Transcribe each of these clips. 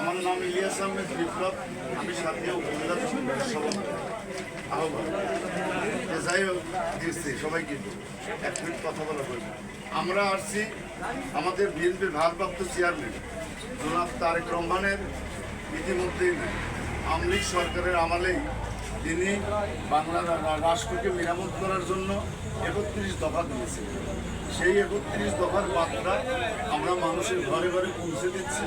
আমার নাম ইলিয়াস আহমেদ বিপ্লব। আমি সাথে সভাপতি। আহ্বান। যাই হোক সবাইকে এক মিনিট কথা বলা বলব আমরা আসছি আমাদের বিএনপির ভারপ্রাপ্ত চেয়ারম্যান, জনাব তারেক রহমানের ইতিমধ্যেই আমলিক সরকারের আমলেই তিনি বাংলা রা- রাষ্ট্রকে মেরামত করার জন্য একত্রিশ দফা দিয়েছেন সেই একত্রিশ দফার বার্তা আমরা মানুষের ঘরে ঘরে পৌঁছে দিচ্ছি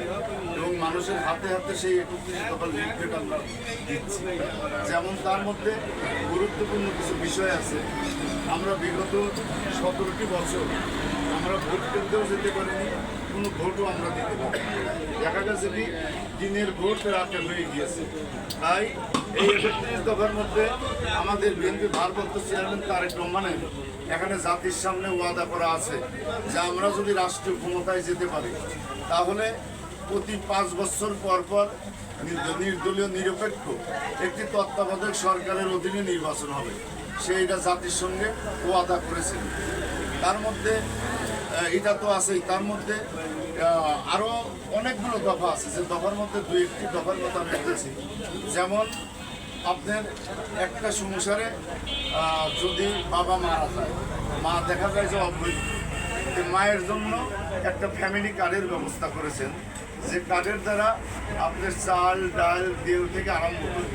এবং মানুষের হাতে হাতে সেই একত্রিশ দফার লিফলেট আমরা দিচ্ছি। যেমন তার মধ্যে গুরুত্বপূর্ণ কিছু বিষয় আছে। আমরা বিগত সতেরোটি বছর আমরা ভোট কেন্দ্রেও যেতে পারিনি। কোনো ভোটও আমরা দিতে পারি দেখা গেছে কি, দিনের ভোট রাতে হয়ে গিয়েছে। তাই এই একত্রিশ দফার মধ্যে আমাদের বিএনপি ভারপ্রাপ্ত চেয়ারম্যান তারেক রহমানের এখানে জাতির সামনে ওয়াদা করা আছে যে আমরা যদি রাষ্ট্রীয় ক্ষমতায় যেতে পারি, তাহলে প্রতি পাঁচ বছর পর পর নির্দ- নির্দলীয়, নিরপেক্ষ একটি তত্ত্বাবধায়ক সরকারের অধীনে নির্বাচন হবে। সে এটা জাতির সঙ্গে ওয়াদা করেছেন তার মধ্যে এটা তো আছেই তার মধ্যে আরও অনেকগুলো দফা আছে। যে দফার মধ্যে দু একটি দফার কথা আমি বলছি। যেমন, আপনার একটা সংসারে যদি বাবা মারা যায় মা দেখা যায় যে অবৈধ। মায়ের জন্য একটা ফ্যামিলি কার্ডের ব্যবস্থা করেছেন, যে কার্ডের দ্বারা আপনার চাল, ডাল তেল থেকে আরম্ভ করে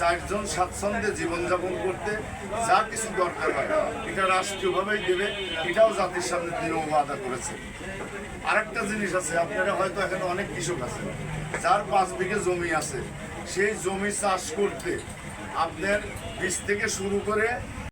চারজন স্বাচ্ছন্দ্যে জীবনযাপন করতে যা কিছু দরকার হয়, এটা রাষ্ট্রীয়ভাবেই দেবে, এটাও জাতির সামনে তিনি ওয়াদা করেছে। আরেকটা জিনিস আছে, আপনারা হয়তো এখানে অনেক কৃষক আছে যার পাঁচ বিঘে জমি আছে, সেই জমি চাষ করতে আপনার বীজ থেকে শুরু করে